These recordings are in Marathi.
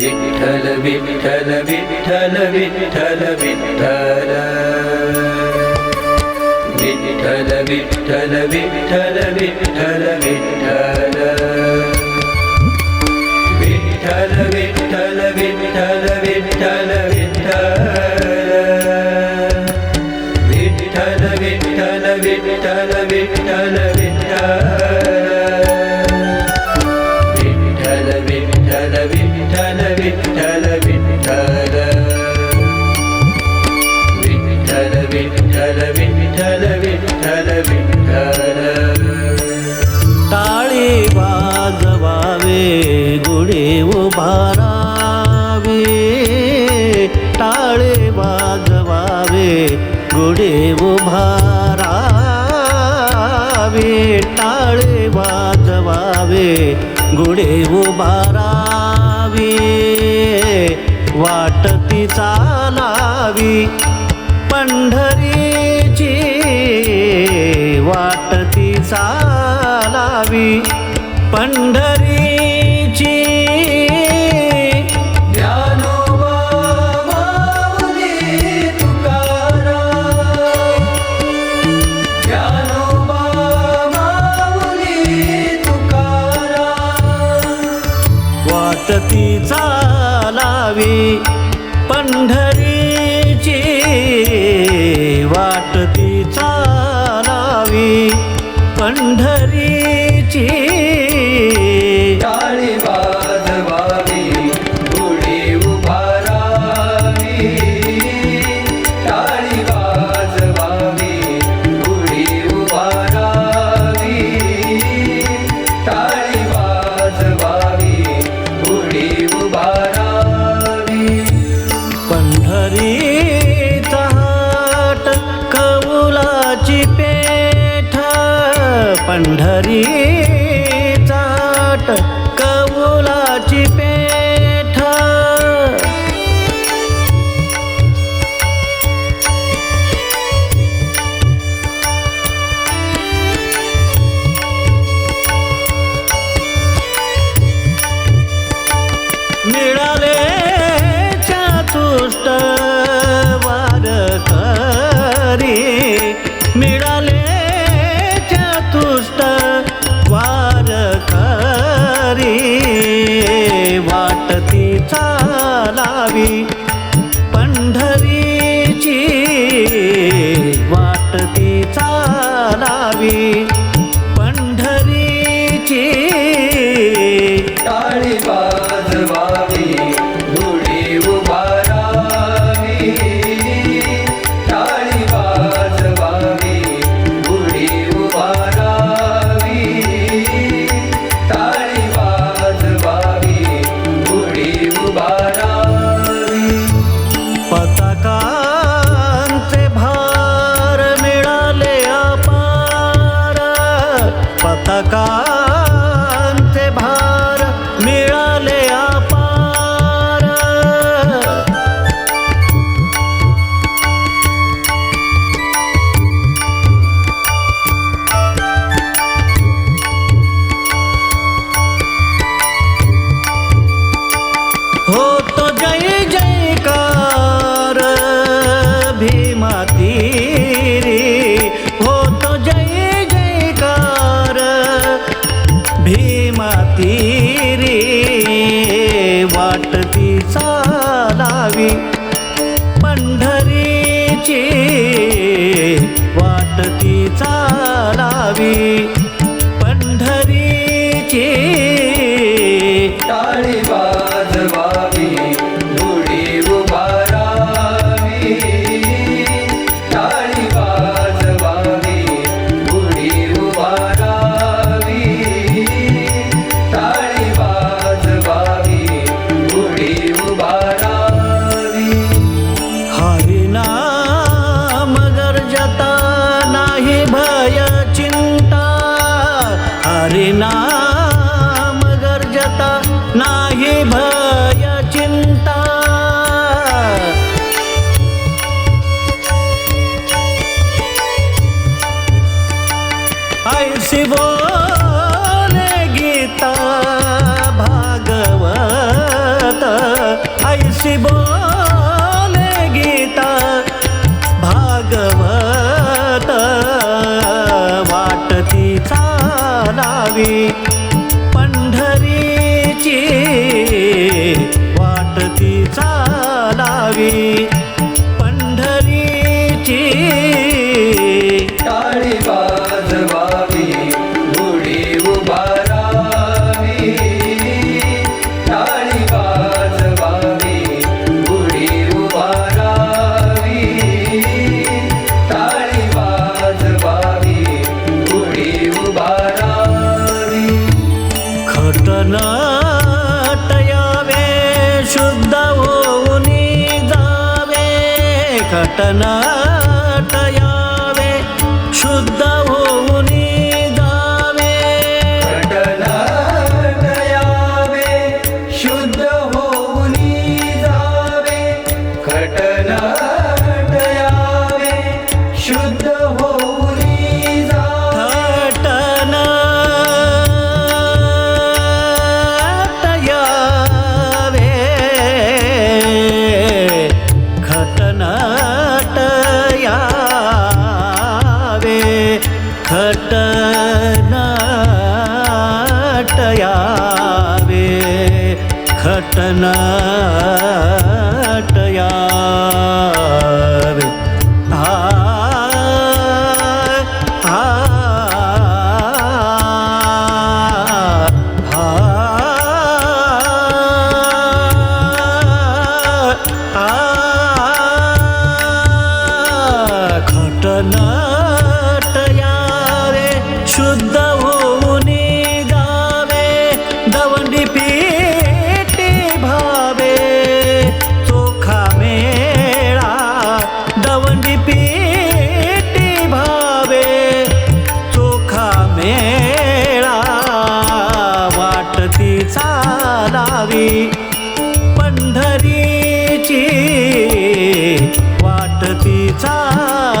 بالتل بالتل بالتل بالتل بالتل بالتل بالتل بالتل بالتل गुढे उभारावे टाळे वाजवावे गुढे उभारावे टाळे वाजवावे गुढे उभारावे. वाटती चालावी पंढरी ಶ್ರೀ हो तो जय जयकार भीमातीरी हो तो जय जयकार भीमातीरी वाटती चालावी पंढरीची वाट वाटती चालावी ऐशी बोले गीता भागवत। ऐशी बोले गीता भागवत। वाटती चालावी પરારી ખટનાટયાવે શુદ્ધવો નિદાવે ખટના આવે ખટના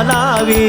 నావి.